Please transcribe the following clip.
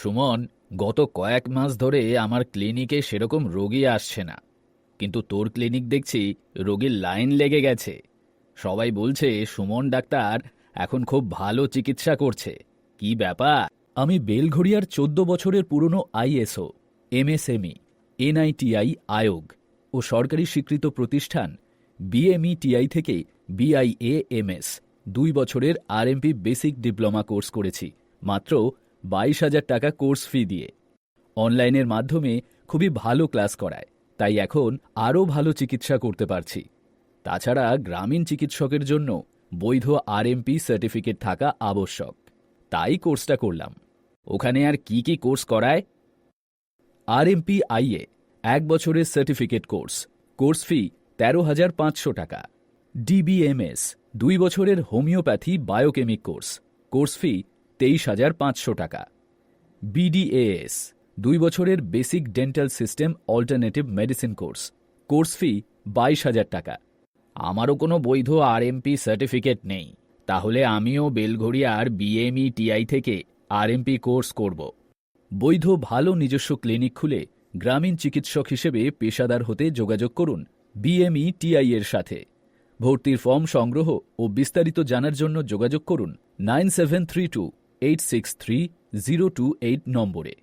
সুমন, গত কয়েক মাস ধরে আমার ক্লিনিকে সেরকম রোগী আসছে না। কিন্তু তোর ক্লিনিক দেখছি রোগীর লাইন লেগে গেছে। সবাই বলছে, সুমন ডাক্তার এখন খুব ভালো চিকিৎসা করছে। কি ব্যাপার? আমি বেলঘড়িয়ার চোদ্দ বছরের পুরনো আইএসও, এমএসএমই, এনআইটিআই আয়োগ ও সরকারি স্বীকৃত প্রতিষ্ঠান, বিএমইটিআই থেকে বিআইএএমএস দুই বছরের আরএমপি বেসিক ডিপ্লোমা কোর্স করেছি। মাত্র বাইশ হাজার টাকা কোর্স ফি দিয়ে। অনলাইনের মাধ্যমে খুবই ভালো ক্লাস করায়, তাই এখন আরও ভালো চিকিৎসা করতে পারছি। তাছাড়া গ্রামীণ চিকিৎসকের জন্য বৈধ আরএমপি সার্টিফিকেট থাকা আবশ্যক। তাই কোর্সটা করলাম। ওখানে আর কি কি কোর্স করায়? আরএমপি আইএ এক বছরের সার্টিফিকেট কোর্স। কোর্স ফি তেরো হাজার পাঁচশো টাকা। ডিবিএমএস দুই বছরের homeopathy biochemic course. Course fee তেইশ হাজার পাঁচশো টাকা। বিডিএএস দুই বছরের basic dental system alternative medicine course. Course fee বাইশ হাজার টাকা। আমারও কোনো বৈধ আরএমপি সার্টিফিকেট নেই। তাহলে আমিও বেলঘড়িয়ার বিএমই টিআই থেকে আরএমপি কোর্স করব। বৈধ ভালো নিজস্ব ক্লিনিক খুলে গ্রামীণ চিকিৎসক হিসেবে পেশাদার হতে যোগাযোগ করুন বিএমই টিআই এর সাথে। ভর্তির ফর্ম সংগ্রহ ও বিস্তারিত জানার জন্য যোগাযোগ করুন nine seven three two eight two eight নম্বরে।